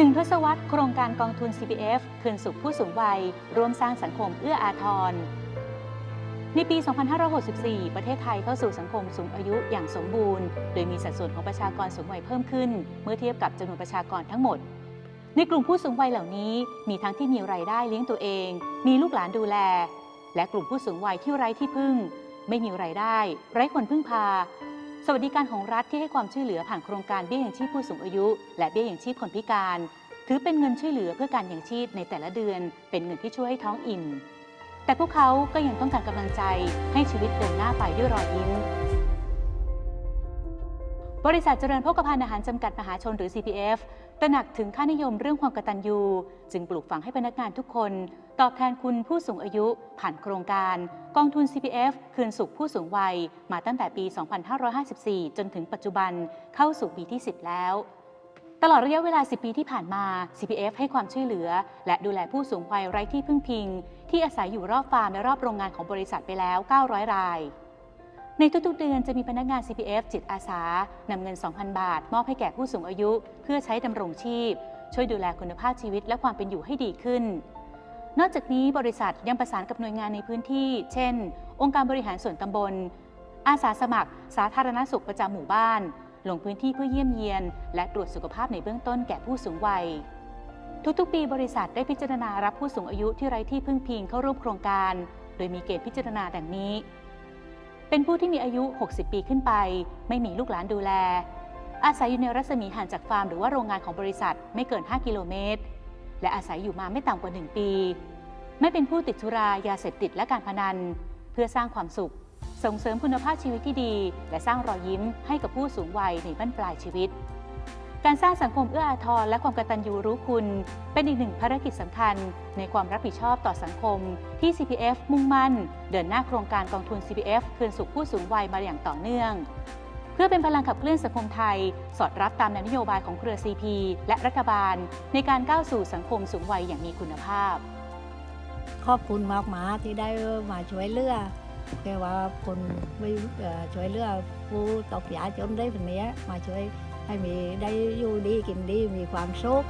หนึ่งทศวรรษโครงการกองทุน CPF คืนสุขผู้สูงวัย ร่วมสร้างสังคมเอื้ออาทร ในปี 2564 ประเทศไทยเข้าสู่สังคมสูงอายุอย่างสมบูรณ์ โดยมีสัดส่วนของประชากรสูงวัยเพิ่มขึ้น เมื่อเทียบกับจำนวนประชากรทั้งหมด ในกลุ่มผู้สูงวัยเหล่านี้ มีทั้งที่มีรายได้เลี้ยงตัวเอง มีลูกหลานดูแล และกลุ่มผู้สูงวัยที่ไร้ที่พึ่ง ไม่มีรายได้ ไร้คนพึ่งพา สวัสดิการของรัฐที่ให้ความช่วยเหลือผ่านโครงการเบี้ยยังชีพผู้สูงอายุ และเบี้ยยังชีพคนพิการ ถือเป็นเงินช่วยเหลือเพื่อการยังชีพในแต่ละเดือน เป็นเงินที่ช่วยให้ท้องอิ่มแต่พวกเขาก็ยังต้องการกำลังใจให้ชีวิตเดินหน้าไปด้วยรอยยิ้มบริษัทเจริญโภคภัณฑ์อาหารจำกัดมหาชนหรือ CPF ตระหนักถึงค่านิยมเรื่องความกตัญญู จึงปลูกฝังให้พนักงานทุกคน ตอบแทนคุณผู้สูงอายุผ่านโครงการ กองทุน CPF คืนสุขผู้สูงวัย มาตั้งแต่ปี 2554 จนถึงปัจจุบันเข้าสู่ปีที่ 10 แล้ว ตลอดระยะเวลา 10 ปีที่ผ่านมา CPF ให้ความช่วยเหลือ และดูแลผู้สูงวัยไร้ที่พึ่งพิง ที่อาศัยอยู่รอบฟาร์มและรอบโรงงานของบริษัทไปแล้ว 900 รายในทุกๆ เดือนจะมีพนักงาน CPF จิตอาสานำเงิน 2,000 บาท มอบให้แก่ผู้สูงอายุ เพื่อใช้ดำรงชีพ ช่วยดูแลคุณภาพชีวิตและความเป็นอยู่ให้ดีขึ้น นอกจากนี้บริษัทยังประสานกับหน่วยงานในพื้นที่ เช่น องค์การบริหารส่วนตำบล อาสาสมัคร สาธารณสุขประจำหมู่บ้าน ลงพื้นที่เพื่อเยี่ยมเยียน และตรวจสุขภาพในเบื้องต้นแก่ผู้สูงวัย ทุกๆ ปีบริษัทได้พิจารณารับผู้สูงอายุที่ไร้ที่พึ่งพิงเข้าร่วมโครงการ โดยมีเกณฑ์พิจารณาดังนี้ เป็นผู้ที่มีอายุ 60 ปีขึ้นไป ไม่มีลูกหลานดูแล อาศัยอยู่ในรัศมีห่างจากฟาร์มหรือว่าโรงงานของบริษัทไม่เกิน 5 กิโลเมตร และอาศัยอยู่มาไม่ต่ำกว่า 1 ปี ไม่เป็นผู้ติดสุรายาเสพติดและการพนัน เพื่อสร้างความสุข ส่งเสริมคุณภาพชีวิตที่ดี และสร้างรอยยิ้มให้กับผู้สูงวัยในบั้นปลายชีวิต การสร้างสังคมเอื้ออาทรและความกตัญญูรู้คุณ เป็นอีกหนึ่งภารกิจสำคัญ ในความรับผิดชอบต่อสังคม ที่ CPF มุ่งมั่น เดินหน้าโครงการกองทุน CPF คืนสุขผู้สูงวัยมาอย่างต่อเนื่อง พื่อเป็นพลังขับเคลื่อนสังคมไทย สอดรับตามแนวนโยบายของเครือ CP และรัฐบาล ในการก้าวสู่สังคมสูงวัยอย่างมีคุณภาพ ขอบคุณมากมาที่ได้มาช่วยเหลือแค่ว่าคนไม่ช่วยเหลือผู้ตกยาจนได้แบบนี้มาช่วยให้มีได้อยู่ดีกินดีมีความสุข